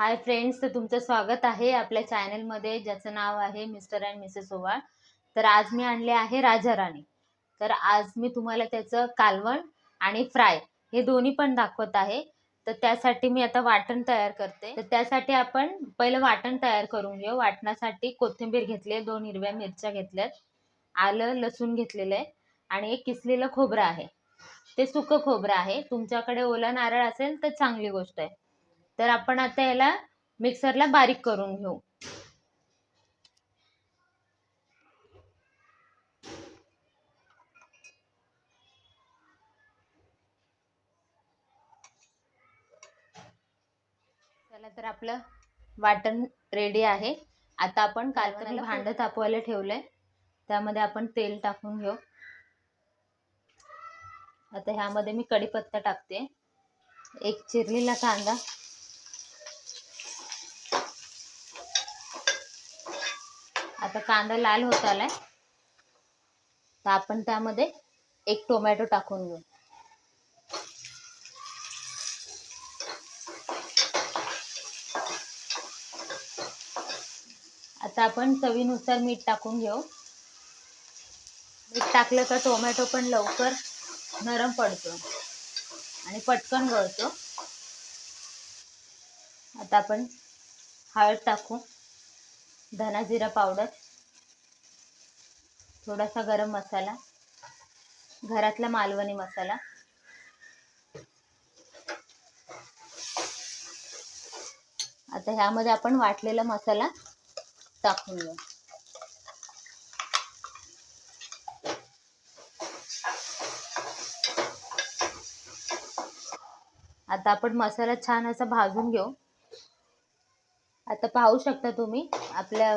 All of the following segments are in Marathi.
हाय फ्रेंड्स तर तुमचं स्वागत आहे आपल्या चॅनलमध्ये ज्याचं नाव आहे मिस्टर अँड मिसेस ओवाळ. तर आज मी आणले आहे राजा राणी. तर आज मी तुम्हाला त्याचं कालवण आणि फ्राय हे दोन्ही पण दाखवत आहे. तर त्यासाठी मी आता वाटण तयार करते. तर त्यासाठी आपण पहिलं वाटण तयार करून घेऊ. वाटणासाठी कोथिंबीर घेतली दोन हिरव्या मिरच्या घेतल्यात आलं लसूण घेतलेलं आहे आणि एक किसलेलं खोबरं आहे. ते सुकं खोबरं आहे. तुमच्याकडे ओला नारळ असेल तर चांगली गोष्ट आहे. तर आपण आता याला मिक्सरला बारीक करून घेऊ. चला तर आपलं वाटण रेडी आहे. आता आपण कालवणाला भांड तापवायला ठेवलंय. त्यामध्ये आपण तेल टाकून घेऊ. आता ह्यामध्ये मी कढीपत्ता टाकते. एक चिरलेला कांदा. आता कांदा लाल होत आलाय. तर आपण त्यामध्ये एक टोमॅटो टाकून घेऊ. आता आपण चवीनुसार मीठ टाकून घेऊ. मीठ टाकलं का टोमॅटो पण लवकर नरम पडतो आणि पटकन गळतो. आता आपण हळद टाकू. धना जिरा पावडर थोडासा गरम मसाला घरातला मालवणी मसाला आता ह्यामध्ये आपण वाटलेला मसाला टाकून घेऊ. आता आपण मसाला छान असा भाजून घेऊ. आता पाहू शकता तुम्ही आपल्या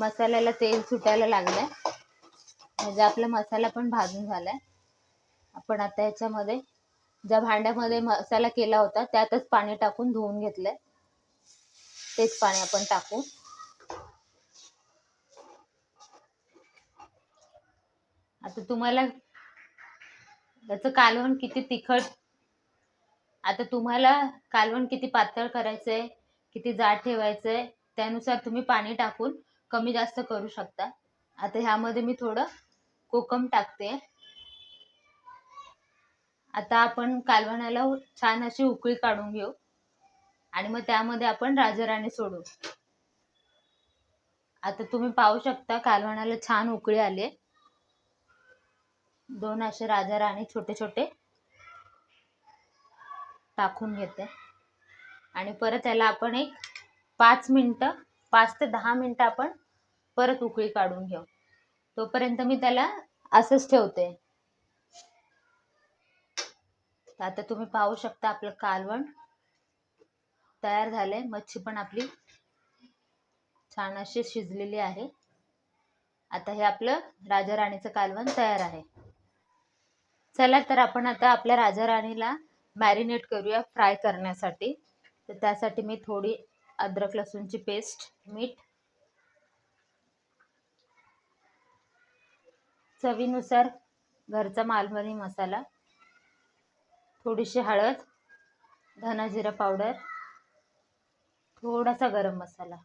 मसाल्याला तेल सुटायला लागलंय. म्हणजे आपला मसाला पण भाजून झालाय. आपण आता याच्यामध्ये ज्या भांड्यामध्ये मसाला केला होता त्यातच पाणी टाकून धुवून घेतलंय. तेच पाणी आपण टाकू. आता तुम्हाला याचं कालवण किती तिखट आता तुम्हाला कालवण किती पातळ करायचंय किती जाड ठेवायचंय त्यानुसार तुम्ही पाणी टाकून कमी जास्त करू शकता. आता ह्यामध्ये मी थोडं कोकम टाकते. आता आपण कालवणाला छान अशी उकळी काढून घेऊ आणि मग त्यामध्ये आपण राजाराणी सोडू. आता तुम्ही पाहू शकता कालवणाला छान उकळी आली दोन असे राजाराणी छोटे छोटे टाकून घेते. आणि परत याला आपण एक पाच मिनटं पाच ते दहा मिनटं आपण परत उकळी काढून घेऊ. तोपर्यंत मी त्याला असंच ठेवते. आता तुम्ही पाहू शकता आपलं कालवण तयार झालंय. मच्छी पण आपली छान अशी शिजलेली आहे. आता हे आपलं राजा राणीचं कालवण तयार आहे. चला तर आपण आता आपल्या राजा राणीला मॅरिनेट करूया फ्राय करण्यासाठी. तर त्यासाठी मी थोडी अद्रक लसूणची पेस्ट मीठ चवीनुसार घरचा मालवणी मसाला थोडीशी हळद धना जिरा पावडर थोडासा गरम मसाला.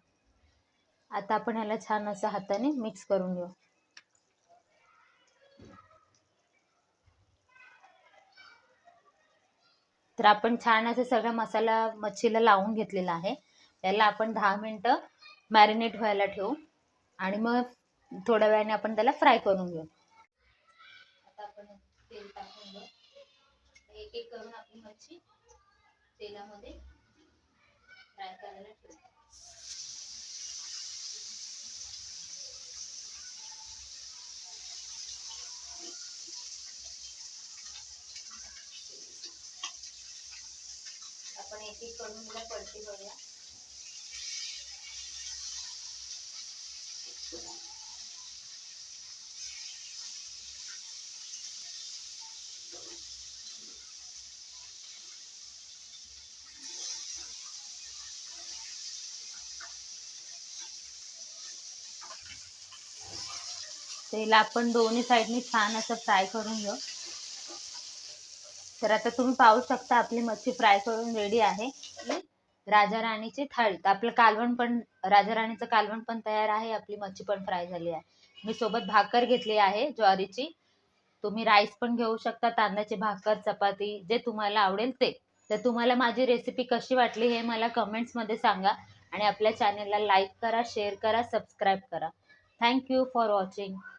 आता आपण ह्याला छान असं हाताने मिक्स करून घेऊ. तर आपण छान असं सगळा मसाला मच्छीला लावून घेतलेला आहे. त्याला आपण दहा मिनटं मॅरिनेट व्हायला ठेवू. आणि मग थोड्या वेळाने आपण त्याला फ्राय करून घेऊ. आता आपण तेल टाकून घेऊ. एक एक करून आपली मच्छी तेलामध्ये फ्राय करायला ठेवू. आपण एक एक करून तिला पलटी करूया तेल आपण दोन्ही साईडनी छान असं फ्राय करून घेऊ. तर आता तुम्ही पाहू शकता आपली मच्छी फ्राय करून रेडी आहे. राजा राणीची थाळी. तर आपलं कालवण पण राजा राणीचं कालवण पण तयार आहे. आपली मच्छी पण फ्राय झाली आहे. मी सोबत भाकर घेतली आहे ज्वारीची. तुम्ही राईस पण घेऊ शकता तांदळाची भाकर चपाती जे तुम्हाला आवडेल ते. तर तुम्हाला माझी रेसिपी कशी वाटली हे मला कमेंट्समध्ये सांगा. आणि आपल्या चॅनेलला लाईक करा शेअर करा सबस्क्राईब करा. Thank you for watching